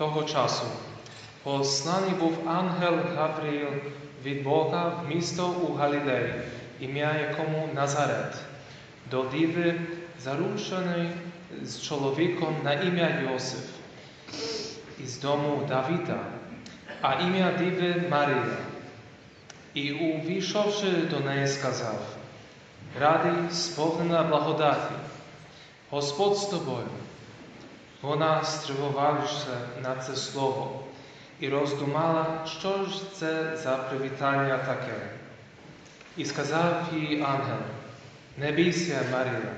Того часу посланий був ангел Гавріл від Бога в місто у Галілеї, ім'я якому Назарет, до діви, зарученої з чоловіком на ім'я Йосиф, із дому Давіда, а ім'я діви Марія. І увійшовши до неї, сказав: Радий, сповнена благодаті, Господь з тобою. Вона стривувалася на це слово і роздумала, що ж це за привітання таке. І сказав їй ангел: Не бійся, Марія,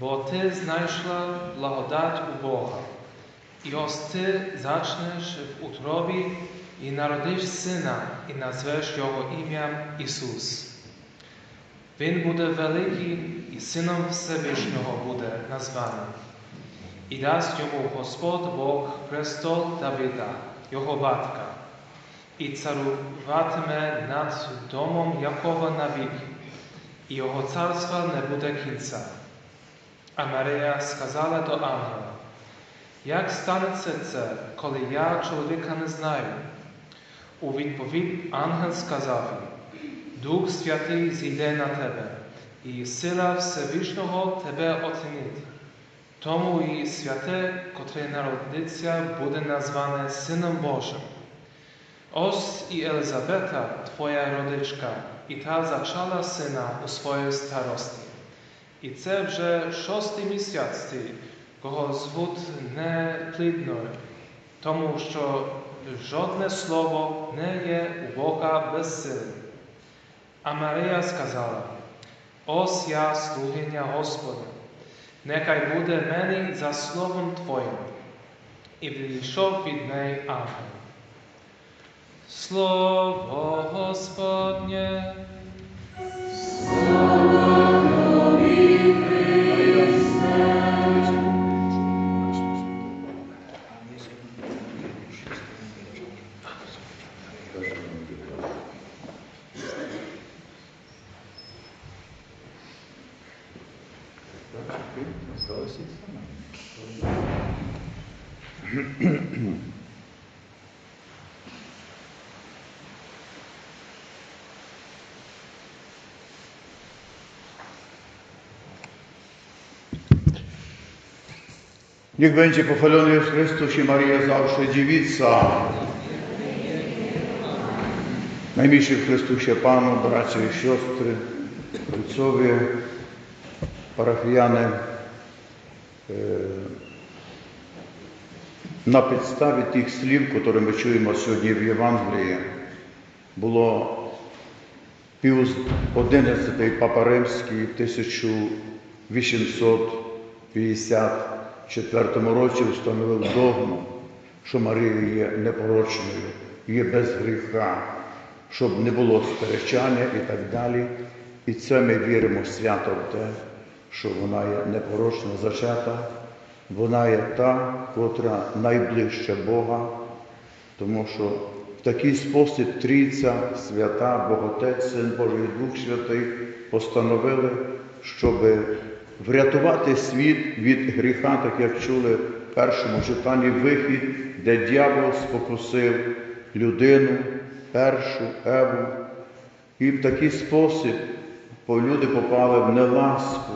бо ти знайшла благодать у Бога. І ось ти зачнеш в утробі і народиш сина, і назвеш його ім'ям Ісус. Він буде великий і сином Всевишнього буде названий. І дасть йому Господь Бог престол Давида, його батька, і царуватиме над домом Якова навіки, і його царства не буде кінця. А Марія сказала до ангела, як станеться це, коли я чоловіка не знаю? У відповідь ангел сказав Дух Святий зійде на тебе, і сила Всевишнього тебе отінить. Тому і святе, котре народиться, буде назване Сином Божим. Ось і Елизавета, твоя родичка, і та зачала сина у своїй старості. І це вже шостий місяць, ти, кого звуть неплідною, тому що жодне слово не є у Бога безсилим. А Марія сказала: Ось я слугиня Господа. Nekaj bude meni za slovom Tvojim. I bili vid mej, Amen. Slovo Gospodnje, Slovo Gospodnje, Niech będzie pochwalony jest Chrystus i Maria zawsze dziewica. Najmilszy w Chrystusie Panu, bracia i siostry, ojcowie, parafiane. На підставі тих слів, які ми чуємо сьогодні в Євангелії, було пів 11 Папа Римський 1850 четвертому році встановив догму, що Марія є непорочною, є без гріха, щоб не було сперечання і так далі. І це ми віримо свято в те, що вона є непорочна зачата, вона є та, котра найближче Бога, тому що в такий спосіб Трійця, свята, Боготець, Син Божий Дух Святий постановили, щоби врятувати світ від гріха, так як чули в першому читанні вихід, де дьявол спокусив людину, першу Еву. І в такий спосіб люди попали в неласку,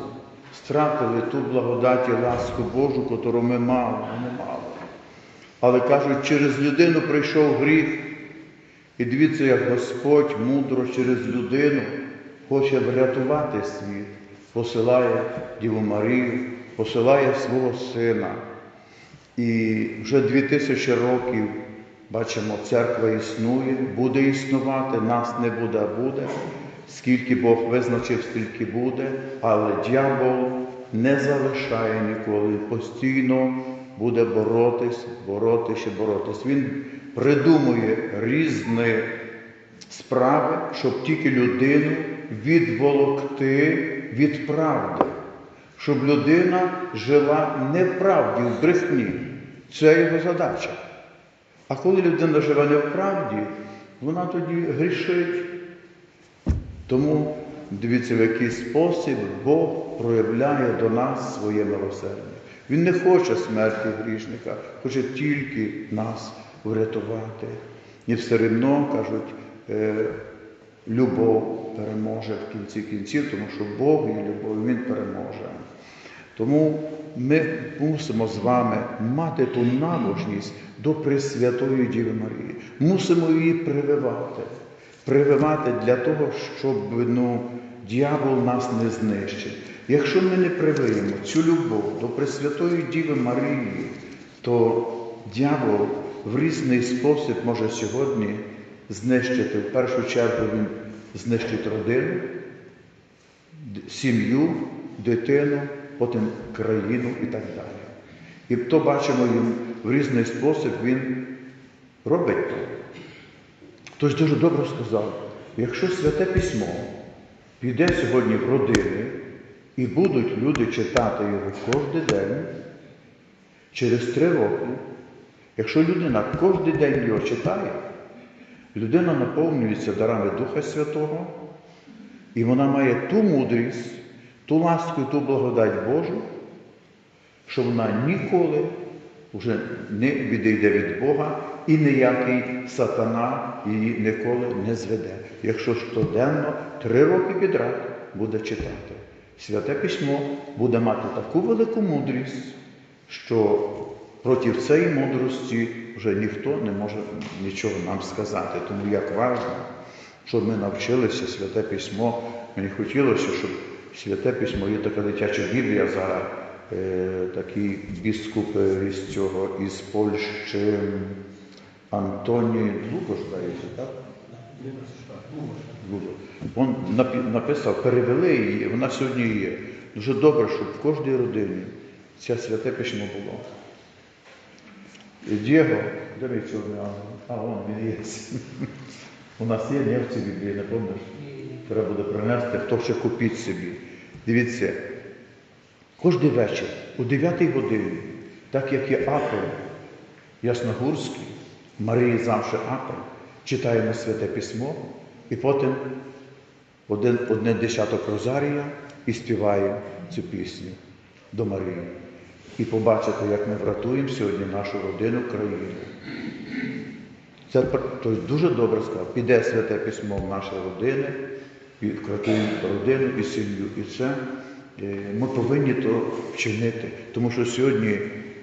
стратили ту благодать і ласку Божу, котру ми мали, не мали. Але кажуть, через людину прийшов гріх. І дивіться, як Господь мудро через людину хоче врятувати світ, посилає Діву Марію, посилає свого Сина. І вже дві тисячі років, бачимо, церква існує, буде існувати, нас не буде, а буде. Скільки Бог визначив, стільки буде, але дьявол не залишає ніколи, постійно буде боротись, боротись і боротись. Він придумує різні справи, щоб тільки людину відволокти від правди, щоб людина жила не в правді, в брехні. Це його задача. А коли людина живе не в правді, вона тоді грішить. Тому дивіться, в який спосіб Бог проявляє до нас своє милосердя. Він не хоче смерті грішника, хоче тільки нас врятувати. І все рівно, кажуть, любов переможе в кінці кінців, тому що Бог є любов, Він переможе. Тому ми мусимо з вами мати ту набожність до Пресвятої Діви Марії. Мусимо її прививати. Прививати для того, щоб ну, дьявол нас не знищив. Якщо ми не привиємо цю любов до Пресвятої Діви Марії, то дьявол в різний спосіб може сьогодні знищити. В першу чергу він знищить родину, сім'ю, дитину, потім країну і так далі. І то бачимо він в різний спосіб він робить то. Хтось дуже добре сказав, якщо святе письмо піде сьогодні в родини і будуть люди читати його кожен день, через три роки, якщо людина кожен день його читає, людина наповнюється дарами Духа Святого, і вона має ту мудрість, ту ласку і ту благодать Божу, що вона ніколи вже не відійде від Бога і ніякий сатана її ніколи не зведе, якщо щоденно три роки підряд буде читати. Святе письмо буде мати таку велику мудрість, що проти цієї мудрості вже ніхто не може нічого нам сказати. Тому як важливо, щоб ми навчилися святе письмо. Мені хотілося, щоб святе письмо є така дитяча Біблія зараз. Е, такий біскуп е, із цього із Польщі Антоній Лукош, здається, так? Він написав, перевели її, вона сьогодні є. Дуже добре, щоб в кожній родині це святе письмо було. І Дієго, де мій чорний ангел? А, вон він є. У нас є не в цій Біблії, не пам'ятаєш? Треба буде принести, хто ще купіть собі. Дивіться, кожен вечір о 9 годині, так як є апел Ясногурський, Марії завжди апел, читаємо Святе Письмо і потім один, одне десяток розарія і співаємо цю пісню до Марії. І побачите, як ми врятуємо сьогодні нашу родину, країну. Це тобто, дуже добре сказав. Піде святе письмо в наші родини, і вкратуємо родину і сім'ю. І це ми повинні то вчинити. Тому що сьогодні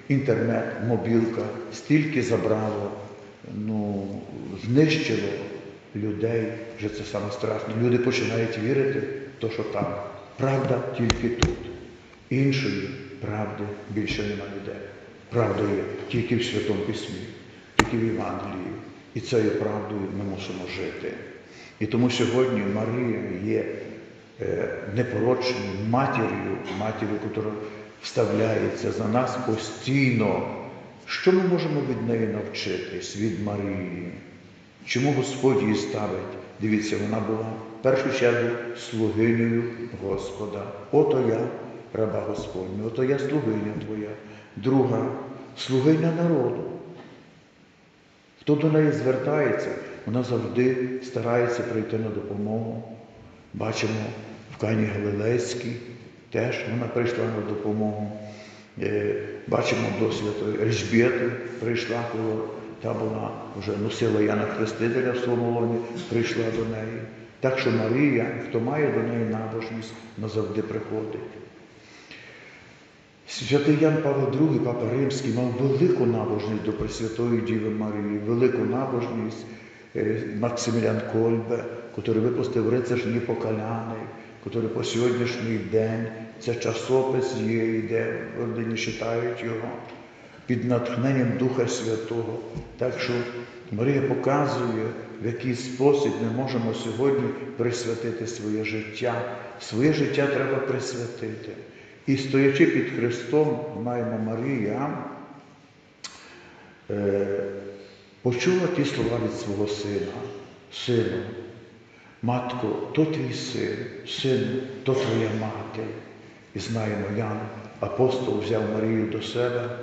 інтернет, мобілка стільки забрало, ну, знищило людей, вже це саме страшне. Люди починають вірити, в те, що там. Правда тільки тут. Іншої правди більше нема ніде. Правда є тільки в Святому Письмі, тільки в Євангелії. І цією правдою ми мусимо жити. І тому сьогодні Марія є е, непорочною матір'ю, матір'ю, яка вставляється за нас постійно. Що ми можемо від неї навчитись, від Марії? Чому Господь її ставить? Дивіться, вона була в першу чергу слугинею Господа. Ото я, раба Господня, ото я слугиня Твоя. Друга слугиня народу. Хто до неї звертається, вона завжди старається прийти на допомогу. Бачимо в Кані Галилейській, теж вона прийшла на допомогу. Е, Бачимо до святої Ельжбєти прийшла, коли та була вже носила Яна Хрестителя в своєму лоні, прийшла до неї. Так що Марія, хто має до неї набожність, назавжди приходить. Святий Ян Павло II, Папа Римський, мав велику набожність до Пресвятої Діви Марії, велику набожність Е, Максимілян Кольбе, який випустив рицар Непокаляний, який по сьогоднішній день це часопис є, де родині читають його під натхненням Духа Святого. Так що Марія показує, в який спосіб ми можемо сьогодні присвятити своє життя. Своє життя треба присвятити. І стоячи під Христом, маємо Марія, е, почула ті слова від свого сина, сину, матко, то твій син, сину, то твоя мати. І знаємо, Ян, апостол взяв Марію до себе,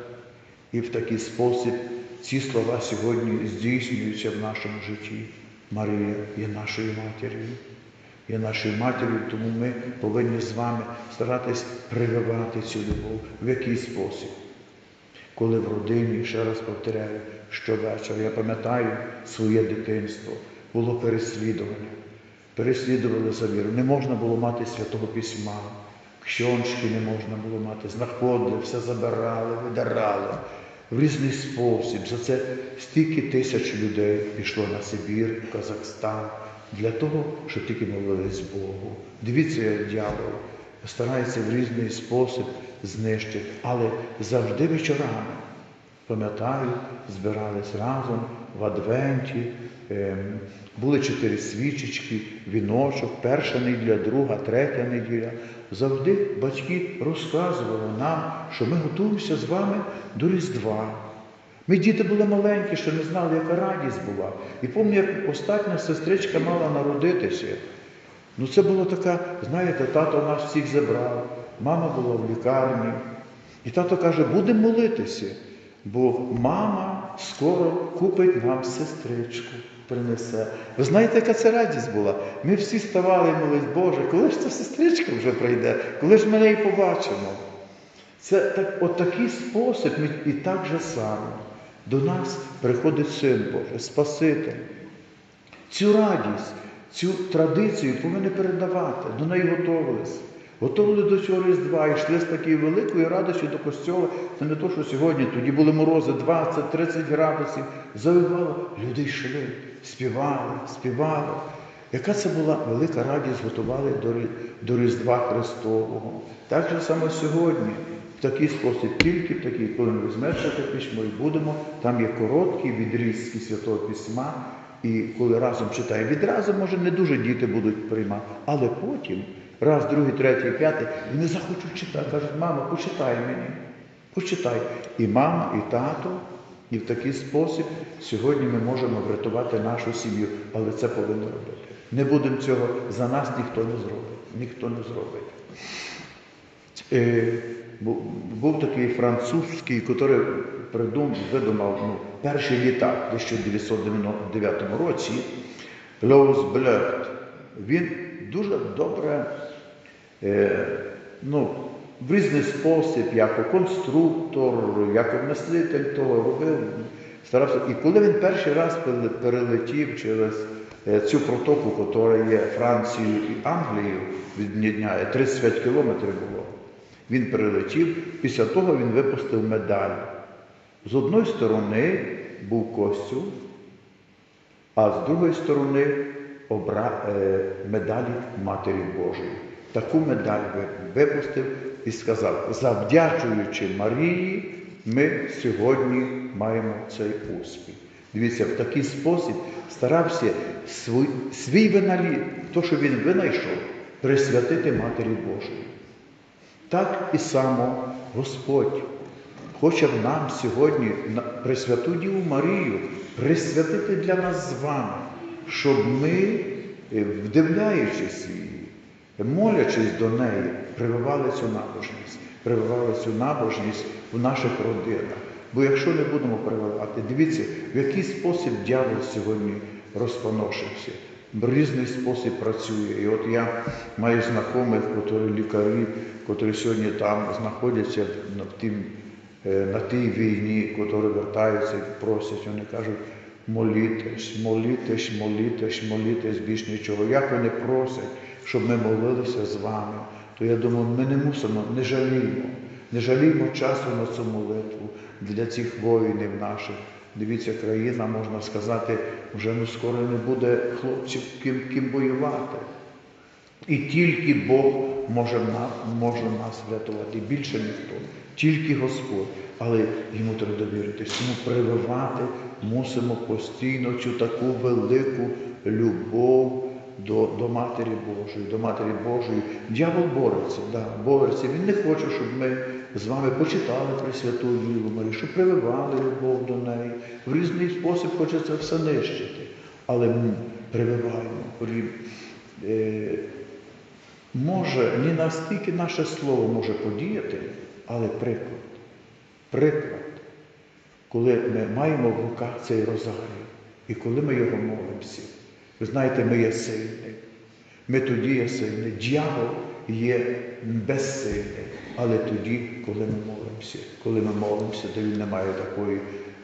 і в такий спосіб ці слова сьогодні здійснюються в нашому житті. Марія є нашою матір'ю, є нашою матір'ю, тому ми повинні з вами старатись прививати цю любов. В який спосіб? Коли в родині, ще раз повторяю, щовечора, я пам'ятаю своє дитинство, було переслідування. Переслідували за віру. Не можна було мати святого письма, кщончики не можна було мати, знаходили, все забирали, видирали в різний спосіб. За це стільки тисяч людей пішло на Сибір, Казахстан, для того, щоб тільки молились Богу. Дивіться, як дьявол старається в різний спосіб знищити, але завжди вечорами. Пам'ятаю, збирались разом в Адвенті, ем, були чотири свічечки, віночок, перша неділя, друга, третя неділя. Завжди батьки розказували нам, що ми готуємося з вами до Різдва. Ми діти були маленькі, що не знали, яка радість була. І пам'ятаю, як остання сестричка мала народитися. Ну це було така, знаєте, тато нас всіх забрав, мама була в лікарні. І тато каже, будемо молитися, бо мама скоро купить нам сестричку, принесе. Ви знаєте, яка це радість була? Ми всі ставали і молились, Боже, коли ж ця сестричка вже прийде, коли ж ми неї побачимо? Це так, от такий спосіб, і так же само до нас приходить Син Божий, Спаситель. Цю радість, цю традицію повинні передавати, до неї готувалися. Готовили до цього Різдва, і йшли з такою великою радістю до костьола. Це не то, що сьогодні, тоді були морози 20-30 градусів, завивало, люди йшли, співали, співали. Яка це була велика радість, готували до, Різдва Христового. Так же саме сьогодні, такий спосіб, тільки в такий, коли ми це письмо і будемо, там є короткі відрізки Святого Письма, і коли разом читаємо, відразу, може, не дуже діти будуть приймати, але потім, раз, другий, третій, п'ятий, вони захочуть читати. Кажуть, мама, почитай мені, почитай. І мама, і тато, і в такий спосіб сьогодні ми можемо врятувати нашу сім'ю, але це повинно робити. Не будемо цього за нас ніхто не зробить. Ніхто не зробить. Бу- був такий французький, який придумав, видумав ну, перший літак в 1909 році, Лоус Блерт. Він дуже добре, е, ну, в різний спосіб, як конструктор, як мислитель того робив, старався. І коли він перший раз перелетів через е, цю протоку, яка є Францією і Англією, відняє 35 кілометрів було. Він перелетів, після того він випустив медаль. З одної сторони був костюм, а з другої сторони обра... е, медалі Матері Божої. Таку медаль випустив і сказав, завдячуючи Марії, ми сьогодні маємо цей успіх. Дивіться, в такий спосіб старався свій, свій виналі, то, що він винайшов, присвятити Матері Божої. Так і само Господь хоче нам сьогодні Пресвяту Діву Марію присвятити для нас з вами, щоб ми, е, вдивляючись її, молячись до неї, прививали цю набожність, прививали цю набожність в наших родинах. Бо якщо не будемо прививати, дивіться, в який спосіб дьявол сьогодні розпоношився. В різний спосіб працює. І от я маю знайомих, які лікарі, які сьогодні там знаходяться на, в тім, е, на тій війні, які вертаються і просять, вони кажуть, молітесь, молітесь, молітесь, молітесь, більш нічого. Як вони просять, щоб ми молилися з вами, то я думаю, ми не мусимо, не жаліємо, не жаліємо часу на цю молитву для цих воїнів наших. Дивіться, країна, можна сказати, вже ну, скоро не буде хлопців, ким, ким воювати. І тільки Бог може, на- може нас врятувати, більше ніхто, тільки Господь. Але йому треба довіритись, йому прививати мусимо постійно цю таку велику любов до, до Матері Божої, до Матері Божої. Дьявол бореться, да, бореться. Він не хоче, щоб ми з вами почитали Пресвяту Діву Марію, щоб прививали любов до неї. В різний спосіб хоче це все нищити. Але ми прививаємо. Е, може, не настільки наше слово може подіяти, але приклад. Приклад коли ми маємо в руках цей розарій, і коли ми його молимося, ви знаєте, ми є сильні. Ми тоді є сильні. Дьявол є безсильний. Але тоді, коли ми молимося, коли ми молимося, то він не має такої,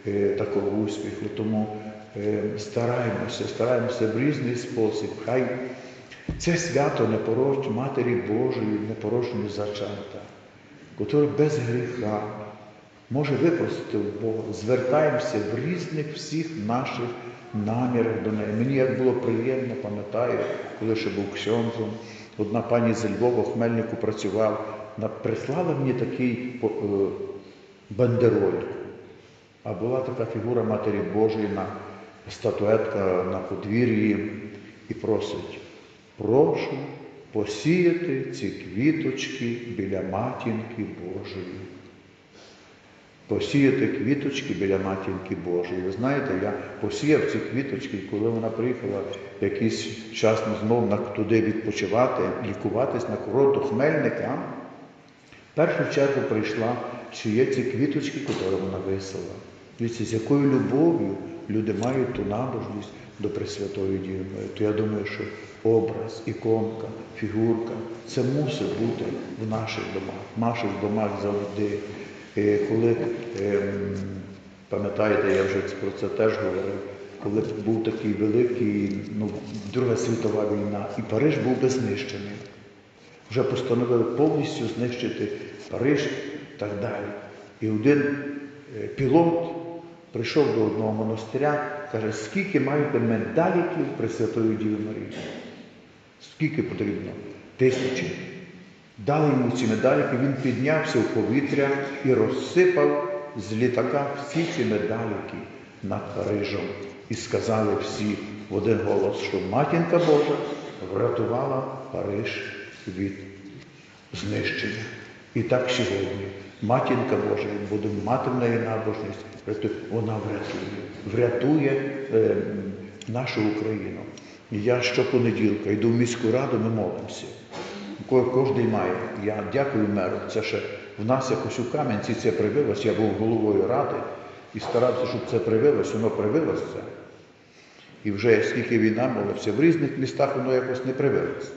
е, такого успіху. Тому е, стараємося, стараємося в різний спосіб. Хай це свято непороч, Матері Божої, непорочної зачата, яка без гріха може випросити в Бога. Звертаємося в різних всіх наших намірах до неї. Мені як було приємно, пам'ятаю, коли ще був ксьонзом, одна пані з Львова в Хмельнику працював, прислала мені такий е, бандероль. А була така фігура Матері Божої на статуетка на подвір'ї і просить, прошу посіяти ці квіточки біля матінки Божої посіяти квіточки біля матінки Божої. Ви знаєте, я посіяв ці квіточки, коли вона приїхала якийсь час знов туди відпочивати, лікуватись на курорт до Хмельника, в першу чергу прийшла, чи є ці квіточки, які вона висила. Дивіться, з якою любов'ю люди мають ту набожність до Пресвятої Діви. То я думаю, що образ, іконка, фігурка це мусить бути в наших домах, в наших домах завжди. Е, Коли, ем, пам'ятаєте, я вже про це теж говорив, коли був такий великий, ну, Друга світова війна, і Париж був би знищений. Вже постановили повністю знищити Париж і так далі. І один е, пілот прийшов до одного монастиря, каже, скільки маєте медаліків Пресвятої Діви Марії? Скільки потрібно? Тисячі. Дали йому ці медаліки, він піднявся в повітря і розсипав з літака всі ці медаліки над Парижем. І сказали всі в один голос, що матінка Божа врятувала Париж від знищення. І так сьогодні матінка Божа, як будемо мати в неї набожність, вона врятує, врятує е, нашу Україну. Я щопонеділка йду в міську раду, ми молимося. Ко- Кожен має. Я дякую меру. Це ще в нас якось у Кам'янці це привилось. Я був головою ради і старався, щоб це привилось, воно привилось це. І вже скільки війна молився, в різних містах воно якось не привилось.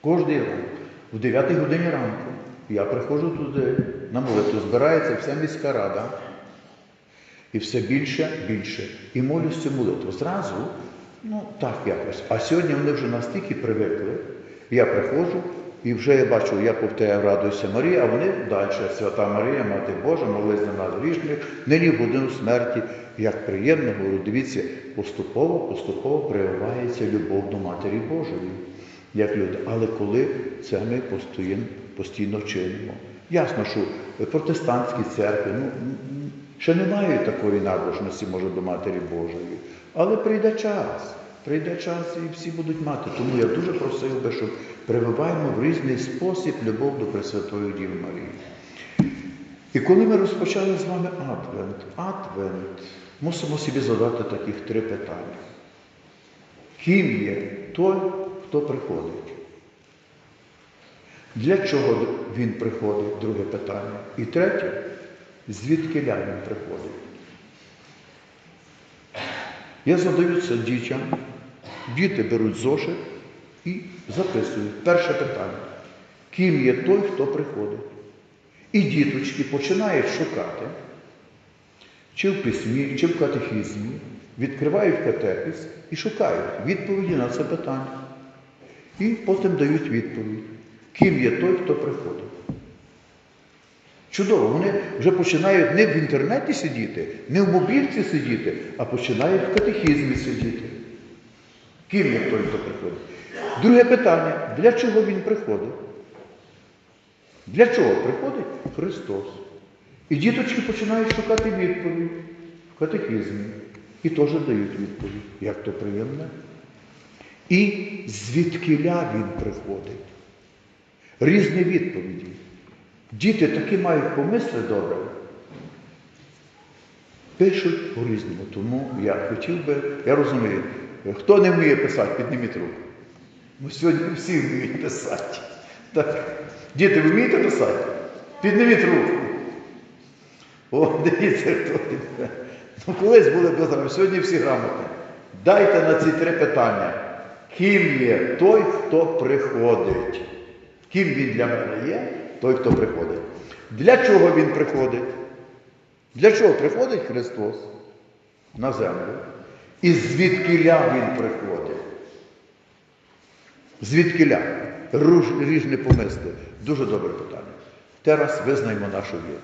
Кожний ранок, в 9 годині ранку, я приходжу туди на молитву, збирається вся міська рада. І все більше, більше. І молюсь цю молитву. Зразу, ну так якось. А сьогодні вони вже настільки привикли. Я приходжу і вже я бачу, я повторяю, радуйся Марія, а вони далі, Свята Марія, Мати Божа, молись за нас грішних, нині в годину смерті. Як приємно, говорю, дивіться, поступово, поступово проявляється любов до Матері Божої, як люди. Але коли це ми постійно, постійно чинимо. Ясно, що протестантські церкви ну, ще не мають такої набожності, може, до Матері Божої. Але прийде час, прийде час і всі будуть мати. Тому я дуже просив би, щоб прививаємо в різний спосіб любов до Пресвятої Діви Марії. І коли ми розпочали з вами Адвент, Адвент, мусимо собі задати таких три питання. Ким є той, хто приходить? Для чого він приходить? Друге питання. І третє, звідки він приходить? Я задаю це дітям, діти беруть зошит і записують. Перше питання. Ким є той, хто приходить? І діточки починають шукати, чи в письмі, чи в катехізмі, відкривають катехіз і шукають відповіді на це питання. І потім дають відповідь, ким є той, хто приходить. Чудово, вони вже починають не в інтернеті сидіти, не в мобільці сидіти, а починають в катехізмі сидіти. Ким є той, хто приходить? Друге питання, для чого він приходить? Для чого приходить Христос? І діточки починають шукати відповідь в катехізмі. І теж дають відповідь. Як то приємно. І звідкиля він приходить. Різні відповіді. Діти такі мають помисли добре. Пишуть по-різному. Тому я хотів би, я розумію, хто не вміє писати, підніміть руку. Бо сьогодні всі вміють писати. Так. Діти, ви вмієте писати? Підніміть руку. О, дивіться, хто йде. Ну, колись були безграмотні, сьогодні всі грамотні. Дайте на ці три питання. Ким є той, хто приходить? Ким він для мене є, той, хто приходить. Для чого він приходить? Для чого приходить Христос на землю? І звідкиля він приходить? Звідкиля? Ріжні помисли. Дуже добре питання. Зараз визнаємо нашу віру.